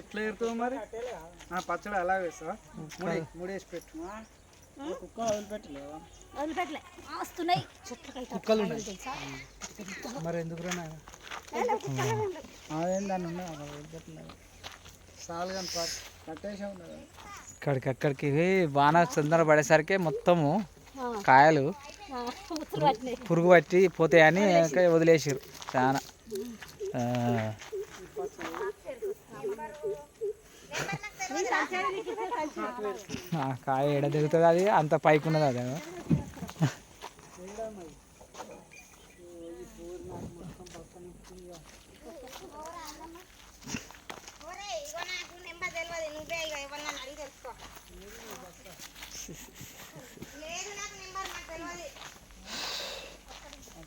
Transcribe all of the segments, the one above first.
ఎట్లా ఎరుతావు మరి? ఆ, పచ్చడి అలా వేస్తావా? ముడి ముడేసి పెట్టు. కుక్క వదిలిపెట్టలేవా వదిలిపెట్టలే. వస్తున్నాయి చెట్లకైతే కుక్కలు కాయలు తెలుసా? మరి ఎందుకు అదేం దాన్ని ఉన్నా వదిలిపెట్టలేదు. సాలు కానీ కట్టేసా ఉన్నది ఇక్కడికి అక్కడికి బాగా తొందర పడేసరికి మొత్తము కాయలు పురుగు పట్టి పోతాయని ఇంకా వదిలేసారు. చాలా ఆ, ఆ కాయ ఎడ దిగుతుంది అది? అంత పైకి ఉన్నది అది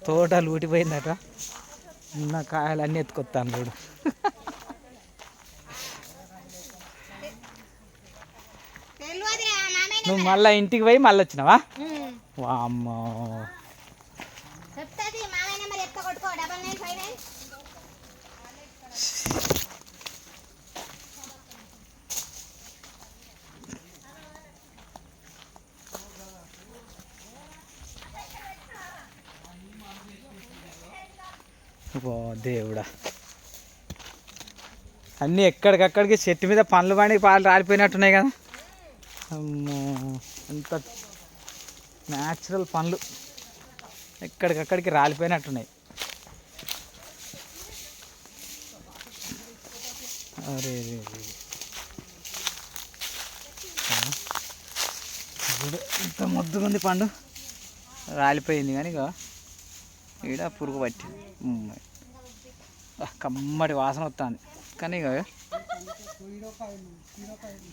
తోటలు ఊటిపోయిందట. ఉన్న కాయలు అన్నీ ఎత్తుకొస్తాను చూడు. నువ్వు మళ్ళీ ఇంటికి పోయి మళ్ళీ వచ్చినావా? వామ్మో. ఓ దేవుడా. అన్నీ ఎక్కడికక్కడికి చెట్టు మీద పండ్లు పండి పాలు రాలిపోయినట్టున్నాయి కదా. అమ్మో న్యాచురల్ పండ్లు ఎక్కడికక్కడికి రాలిపోయినట్టున్నాయి. అరే రే రే. చూడు ఇంత ముద్దుగా ఉంది పండు. రాలిపోయింది కానీ ఇక ఈడ పురుగు పట్టి కమ్మటి వాసన వస్తుంది కానీ ఇక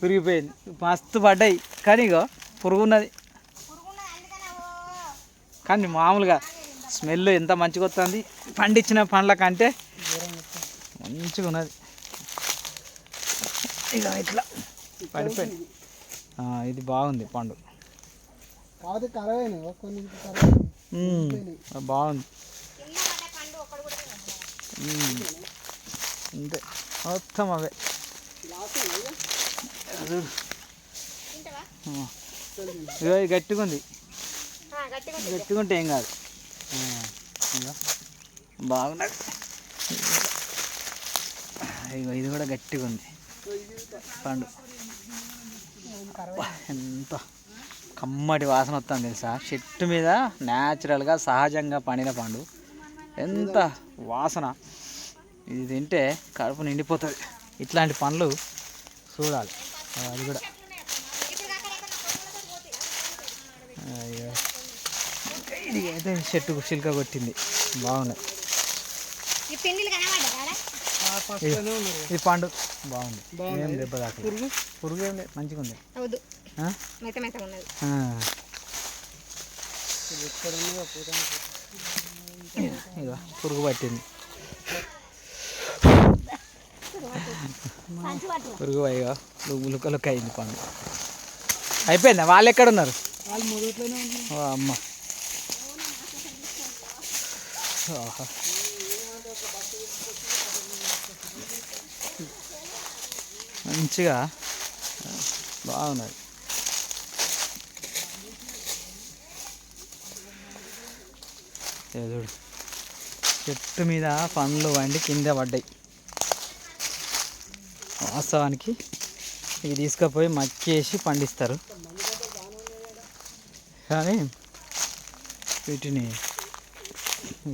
విరిగిపోయింది. మస్తు పడ్డాయి. కానీ ఇక పురుగు ఉన్నది కానీ మామూలుగా స్మెల్ ఎంత మంచిగా వస్తుంది. పండించిన పండ్ల కంటే మంచిగా ఉన్నది. ఇక ఇట్లా. పడిపోయింది. ఆ, ఇది బాగుంది పండు. బాగుంది. అంతే. మొత్తం అవే. ఇగో ఇది గట్టిగా ఉంది. గట్టిగా ఉంటే ఏం కాదు. ఇగో. ఇగో ఇది కూడా గట్టిగా ఉంది. పండు. ఎంత కమ్మటి వాసన వస్తుంది తెలుసా? చెట్టు మీద న్యాచురల్గా సహజంగా పండిన పండు. ఎంత వాసన. ఇది తింటే కడుపు నిండిపోతుంది. ఇట్లాంటి పండ్లు చూడాలి. అది కూడా. ఇది అయితే చెట్టుకు చిలుక కొట్టింది. బాగున్నాయి. ఈ ఇది పండు. బాగుంది. ఏం దెబ్బ దాకా పురుగు? పురుగు ఏం లేదు మంచిగా ఉంది. పురుగు పట్టింది. పురుగు అయ్యో లుక్క లుక్క అయింది పండు అయిపోయిందా? వాళ్ళు ఎక్కడ ఉన్నారు వాళ్ళు మొదట్లోనే ఉంది ఓ అమ్మ. మంచిగా బాగున్నది చూడు. చెట్టు మీద పండ్లు వండి కింద పడ్డాయి. వాస్తవానికి ఇవి తీసుకుపోయి మక్కేసి పండిస్తారు. కానీ వీటిని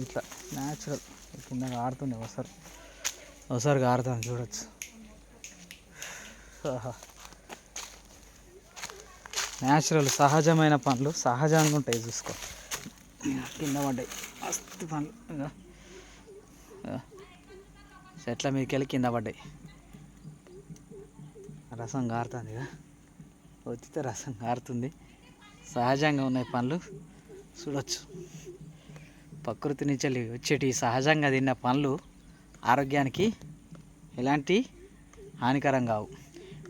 ఇట్లా న్యాచురల్ కింద ఆడుతుండే ఒకసారి. ఒకసారి ఆడుతాను చూడొచ్చు. న్యాచురల్ సహజమైన పండ్లు సహజంగా ఉంటాయి చూసుకో. కింద పడ్డాయి. మస్తు పండ్లు. ఎట్లా ఇగో. చెట్ల మీదకి వెళ్ళి కింద పడ్డాయి. రసం గారుతుంది కదా? వచ్చితే రసం గారుతుంది. సహజంగా ఉన్నాయి పండ్లు. చూడొచ్చు. ప్రకృతి నుంచి వెళ్ళి వచ్చేటి సహజంగా తిన్న పండ్లు ఆరోగ్యానికి ఎలాంటి హానికరం కావు.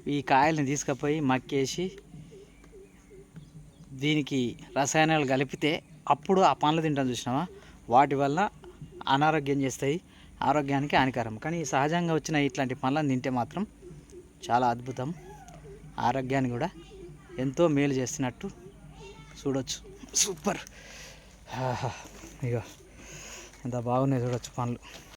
ఈ కాయల్ని తీసుకుపోయి మక్కేసి దీనికి రసాయనాలు కలిపితే అప్పుడు ఆ పండ్లు తింటాం చూసినావా? వాటి వల్ల అనారోగ్యం చేస్తాయి ఆరోగ్యానికి హానికరం. కానీ ఈ సహజంగా వచ్చిన ఇట్లాంటి పండ్లను తింటే మాత్రం చాలా అద్భుతం. ఆరోగ్యాన్ని కూడా ఎంతో మేలు చేస్తున్నట్టు చూడొచ్చు. సూపర్. ఇక ఇగో ఎంత బాగున్నాయి చూడొచ్చు పనులు.